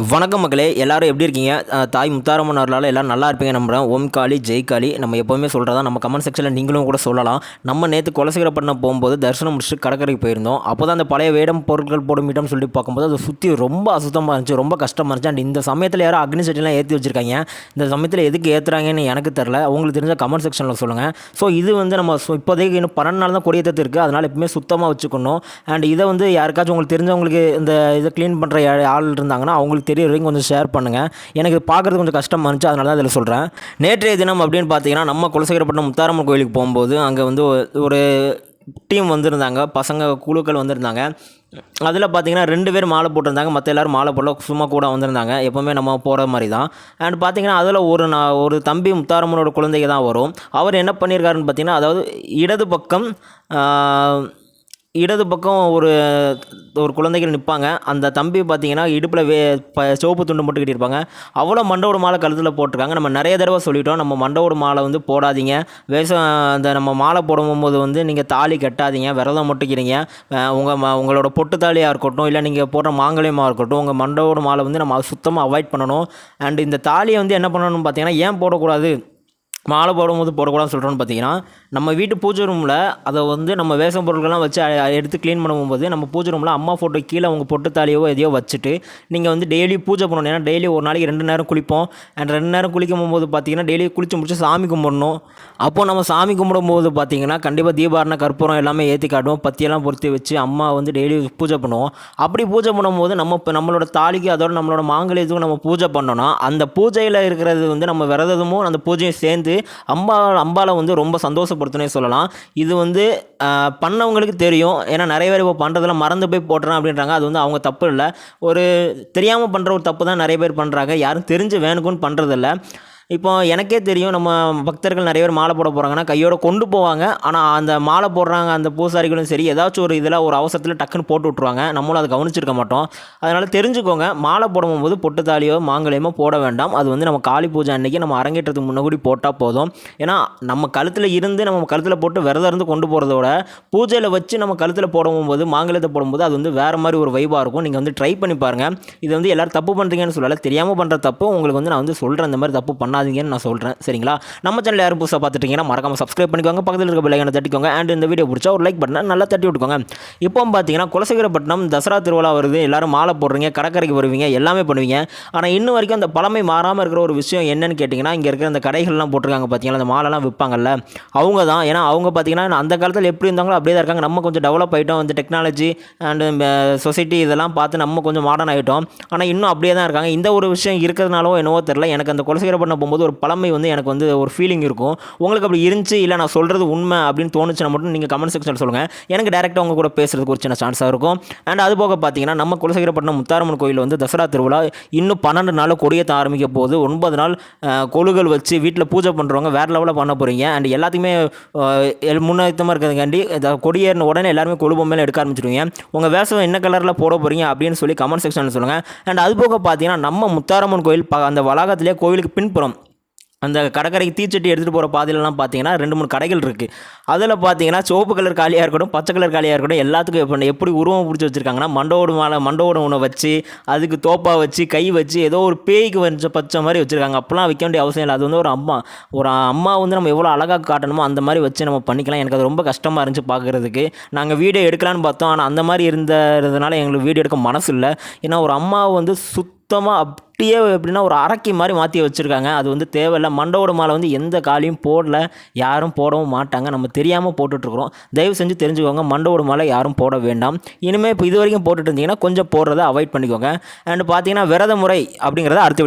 வணக்கம் மக்களே எல்லாரும் எப்படி இருக்கீங்க? தாய் முத்தாரம்மன் அவர்களால் எல்லாம் நல்லா இருப்பீங்க நம்புகிறேன் ஓம் காளி ஜெய் காளி நம்ம எப்போவுமே சொல்கிறதா நம்ம கமெண்ட் செக்ஷனில் நீங்களும் கூட சொல்லலாம். நம்ம நேற்று குலசேகரப்பட்டினம் போகும்போது தரிசனம் முடிச்சுட்டு கடற்கரைக்கு போயிருந்தோம். அப்போ தான் அந்த பழைய வேடம் பொருட்கள் போடும் இடம் சொல்லி பார்க்கும்போது அதை சுற்றி ரொம்ப அசுத்தமாக இருந்துச்சு ரொம்ப கஷ்டமாக இருந்துச்சு. அண்ட் இந்த சமயத்தில் யாரும் அக்னி செட்டிலாம் ஏற்றி வச்சிருக்காங்க. இந்த சமயத்தில் எதுக்கு ஏற்றுறாங்கன்னு எனக்கு தெரில உங்களுக்கு தெரிஞ்ச கமெண்ட் செக்ஷனில் சொல்லுங்கள் ஸோ இது வந்து நம்ம இப்போதைக்கு இன்னும் பன்னெண்டு நாள் தான் கொடியேற்றது இருக்குது அதனால் எப்பவுமே சுத்தமாக வச்சுக்கணும். அண்ட் இதை வந்து யாருக்காச்சும் உங்களுக்கு தெரிஞ்சவங்களுக்கு இந்த இதை க்ளீன் பண்ணுற ஆள் இருந்தாங்கன்னா அவங்களுக்கு தெரிய வரைக்கும் கொஞ்சம் ஷேர் பண்ணுங்கள் எனக்கு பார்க்குறது கொஞ்சம் கஷ்டமாக இருந்துச்சு அதனால தான் இதில் சொல்கிறேன் நேற்றைய தினம் அப்படின்னு பார்த்தீங்கன்னா நம்ம குலசேகரப்பட்டினம் முத்தாரம்மன் கோயிலுக்கு போகும்போது அங்கே வந்து ஒரு டீம் வந்திருந்தாங்க பசங்க குழுக்கள் வந்திருந்தாங்க. அதில் பார்த்தீங்கன்னா ரெண்டு பேர் மாலை போட்டிருந்தாங்க மற்ற எல்லோரும் மாலை போடல சும்மா கூட வந்திருந்தாங்க. எப்போவுமே நம்ம போகிற மாதிரி தான். அண்ட் பார்த்தீங்கன்னா அதில் ஒரு நான் ஒரு தம்பி முத்தாரம்மனோட குழந்தைங்க தான் வரும். அவர் என்ன பண்ணியிருக்காருன்னு பார்த்தீங்கன்னா அதாவது இடது பக்கம் இடது பக்கம் ஒரு ஒரு குழந்தைகள் நிற்பாங்க. அந்த தம்பி பார்த்தீங்கன்னா இடுப்பில் வே ப சிவப்பு துண்டு மட்டும் கட்டியிருப்பாங்க. அவ்வளோ மண்டவோட மாலை கழுத்தில் போட்டிருக்காங்க. நம்ம நிறைய தடவை சொல்லிட்டோம். நம்ம மண்டவோட மாலை வந்து போடாதீங்க. வேஷம் அந்த நம்ம மாலை போடும்போது வந்து நீங்கள் தாலி கட்டாதீங்க. விரதம் மட்டுக்கிறீங்க. உங்கள் ம உங்களோட பொட்டு தாலியாக இருக்கட்டும் இல்லை நீங்கள் போடுற மாங்கல்யமாக இருக்கட்டும் உங்கள் மண்டவோட மாலை வந்து நம்ம சுத்தமாக அவாய்ட் பண்ணணும். அண்ட் இந்த தாலியை வந்து என்ன பண்ணணும்னு பார்த்தீங்கன்னா ஏன் போடக்கூடாது? மாலை போடும்போது போடக்கூடாதுன்னு சொல்கிறோன்னு பார்த்தீங்கன்னா நம்ம வீட்டு பூஜை ரூமில் அதை வந்து நம்ம வேஷம் பொருட்கள்லாம் வச்சு எடுத்து க்ளீன் பண்ணும்போது நம்ம பூஜை ரூமில் அம்மா ஃபோட்டோ கீழே அவங்க பொட்டு தாலியோ எதையோ வச்சுட்டு நீங்கள் வந்து டெய்லி பூஜை பண்ணணும். ஏன்னா டெய்லி ஒரு நாளைக்கு ரெண்டு நேரம் குளிப்போம். அண்ட் ரெண்டு நேரம் குளிக்கும் போது பார்த்தீங்கன்னா டெய்லி குளிச்சு முடிச்சு சாமி கும்பிடணும். அப்போ நம்ம சாமி கும்பிடும்போது பார்த்தீங்கன்னா கண்டிப்பாக தீபாரண கற்பூரம் எல்லாமே ஏற்றி காட்டுவோம். பத்தியெல்லாம் பொருத்தி வச்சு அம்மா வந்து டெய்லி பூஜை பண்ணுவோம். அப்படி பூஜை பண்ணும்போது நம்ம இப்போ நம்மளோட தாலிக்கு அதோட நம்மளோட மாங்கல்யத்துக்கும் நம்ம பூஜை பண்ணோன்னா அந்த பூஜையில் இருக்கிறது வந்து நம்ம விரதமும் அந்த பூஜையும் சேர்ந்து அம்பா அம்பாவை வந்து ரொம்ப சந்தோஷப்படுத்துனே சொல்லலாம். இது வந்து பண்ணவங்களுக்கு தெரியும். ஏன்னா நிறைய பேர் இப்போ பண்ணுறதெல்லாம் மறந்து போய் போட்டுறேன் அப்படின்றாங்க. அது வந்து அவங்க தப்பு இல்லை. ஒரு தெரியாமல் பண்ணுற ஒரு தப்பு தான் நிறைய பேர் பண்ணுறாங்க யாரும் தெரிஞ்சு வேணுக்குன்னு பண்ணுறதில்ல இப்போ எனக்கே தெரியும் நம்ம பக்தர்கள் நிறைய பேர் மாலை போட போகிறாங்கன்னா கையோட கொண்டு போவாங்க. ஆனால் அந்த மாலை போடுறாங்க அந்த பூசாரிகளும் சரி ஏதாச்சும் ஒரு இதில் ஒரு அவசரத்தில் டக்குன்னு போட்டு விட்ருவாங்க நம்மளும் அதை கவனிச்சிருக்க மாட்டோம். அதனால் தெரிஞ்சுக்கோங்க மாலை போடும் போது பொட்டுத்தாலியோ மாங்கல்யமோ போட வேண்டாம். அது வந்து நம்ம காளி பூஜை அன்றைக்கி நம்ம அரங்கேற்றத்துக்கு முன்னாடி போட்டால் போதும். ஏன்னா நம்ம கழுத்தில் இருந்து நம்ம கழுத்தில் போட்டு விரதம் இருந்து கொண்டு போகிறத விட பூஜையில் வச்சு நம்ம கழுத்தில் போடும்போது மாங்கல்யத்தை போடும்போது அது வந்து வேறு மாதிரி ஒரு வைபாக இருக்கும். நீங்கள் வந்து ட்ரை பண்ணி பாருங்கள் இது வந்து எல்லோரும் தப்பு பண்ணுறீங்கன்னு சொல்லலை தெரியாமல் பண்ணுற தப்பு. உங்களுக்கு வந்து நான் வந்து சொல்கிறேன் இந்த மாதிரி தப்பு பண்ணாதீங்கன்னு நான் சொல்கிறேன் சரிங்களா? நம்ம சேனல் யாரும் புதுசாக பார்த்துட்டீங்கன்னா மறக்காம சப்ஸ்கிரைப் பண்ணிக்கோங்க. பக்கத்தில் இருக்க பிள்ளைங்க தட்டிக்கோங்க. அண்ட் இந்த வீடியோ பிடிச்சா ஒரு லைக் பட்டனை நல்லா தட்டி விட்டுக்கோங்க. இப்போ பார்த்தீங்கன்னா குலசேகரப்பட்டினம் தசரா திருவிழா வருது. எல்லாரும் மாலை போடுறீங்க கடற்கரைக்கு வருவீங்க எல்லாமே பண்ணுவீங்க. ஆனால் இன்னும் வரைக்கும் அந்த பழமை மாறாமல் இருக்கிற ஒரு விஷயம் என்னன்னு கேட்டிங்கன்னா இங்கே இருக்கிற அந்த கடைகள்லாம் போட்டிருக்காங்க பார்த்தீங்களா? அந்த மாலைலாம் விற்பாங்கல்ல. அவங்க தான். ஏன்னா அவங்க பார்த்தீங்கன்னா அந்த காலத்தில் எப்படி இருந்தாங்களோ அப்படியே தான் இருக்காங்க. நம்ம கொஞ்சம் டெவலப் ஆகிட்டோம் வந்து டெக்னாலஜி அண்டு சொசைட்டி இதெல்லாம் பார்த்து நம்ம கொஞ்சம் மாடர்ன் ஆகிட்டோம் ஆனால் இன்னும் அப்படியே தான் இருக்காங்க. இந்த ஒரு விஷயம் இருக்கிறதுனாலோ என்னவோ தெரில எனக்கு அந்த குலசேகரப்பட்டினம் போகும்போது ஒரு பழமை வந்து எனக்கு வந்து ஒரு ஃபீலிங் இருக்கும். உங்களுக்கு அப்படி இருந்துச்சு இல்லை நான் சொல்கிறது உண்மை அப்படின்னு தோணுச்சுன்னா மட்டும் நீங்கள் கமெண்ட் செக்ஷனில் சொல்லுங்கள் எனக்கு டேரெக்டாக உங்கள் கூட பேசுகிறதுக்கு ஒரு சின்ன சான்ஸாக இருக்கும். அண்ட் அது போக பார்த்தீங்கன்னா நம்ம குலசேகரப்பட்டினம் முத்தாரம்மன் கோயில் வந்து தசரா திருவிழா இன்னும் பன்னெண்டு நாள் கொடியேற்ற ஆரம்பிக்க போகுது. ஒன்பது நாள் கொழுகள் கொலுகள் வச்சு வீட்டில் பூஜை பண்ணுறவங்க வேறு லெவலில் பண்ண போகிறீங்க அண்ட் எல்லாத்துக்குமே அஹ், முன்னேற்றமாக இருக்கிறதுக்காண்டி இந்த கொடியேறின உடனே எல்லாருமே கொழுப்பு மேலே எடுக்க ஆரம்பிச்சிடுவீங்க உங்கள் வேஷம் என்ன கலரில் போட போகிறீங்க அப்படின்னு சொல்லி கமெண்ட் செக்ஷனில் சொல்லுங்கள் அண்ட் அது போக பார்த்தீங்கன்னா நம்ம முத்தாரம்மன் கோயில் ப- அந்த வளாகத்திலே கோவிலுக்கு பின்புறம் அந்த கடற்கரைக்கு தீச்சட்டி எடுத்துகிட்டு போகிற பாதையிலலாம் பார்த்தீங்கன்னா ரெண்டு மூணு கடைகள் இருக்குது அதில் பார்த்தீங்கன்னா சிவப்பு கலர் காலியாக இருக்கட்டும் பச்சை கலர் காலியாக இருக்கட்டும் எல்லாத்துக்கும் இப்போ எப்படி உருவம் பிடிச்சி வச்சுருக்காங்கன்னா மண்டோடு மாலை மண்டோட உணவு வச்சு அதுக்கு தோப்பா வச்சு கை வச்சு ஏதோ ஒரு பேய்க்கு வச்ச பச்சை மாதிரி வச்சுருக்காங்க. அப்போலாம் வைக்க வேண்டிய அவசியம் இல்லை. அது வந்து ஒரு அம்மா ஒரு அம்மா வந்து நம்ம எவ்வளோ அழகாக காட்டணுமோ அந்த மாதிரி வச்சு நம்ம பண்ணிக்கலாம். எனக்கு அது ரொம்ப கஷ்டமாக இருந்துச்சு பார்க்குறதுக்கு நாங்கள் வீடியோ எடுக்கலான்னு பார்த்தோம். ஆனால் அந்த மாதிரி இருந்ததுனால எங்களுக்கு வீடியோ எடுக்க மனசு இல்லை. ஏன்னா ஒரு அம்மாவை வந்து சுத்தமாக குட்டியே எப்படின்னா ஒரு அரக்கி மாதிரி மாற்றி வச்சுருக்காங்க. அது வந்து தேவையில்லை. மண்டவோட மாலை வந்து எந்த காலையும் போடல. யாரும் போடவும் மாட்டாங்க. நம்ம தெரியாமல் போட்டுட்ருக்குறோம். தயவு செஞ்சு தெரிஞ்சுக்கோங்க. மண்டவோட மாலை யாரும் போட வேண்டாம். இனிமேல் இப்போ இது வரைக்கும் போட்டுட்டு இருந்தீங்கன்னா கொஞ்சம் போடுறதை அவாய்ட் பண்ணிக்கோங்க. அண்ட் பார்த்தீங்கன்னா விரத முறை அப்படிங்கிறத அடுத்த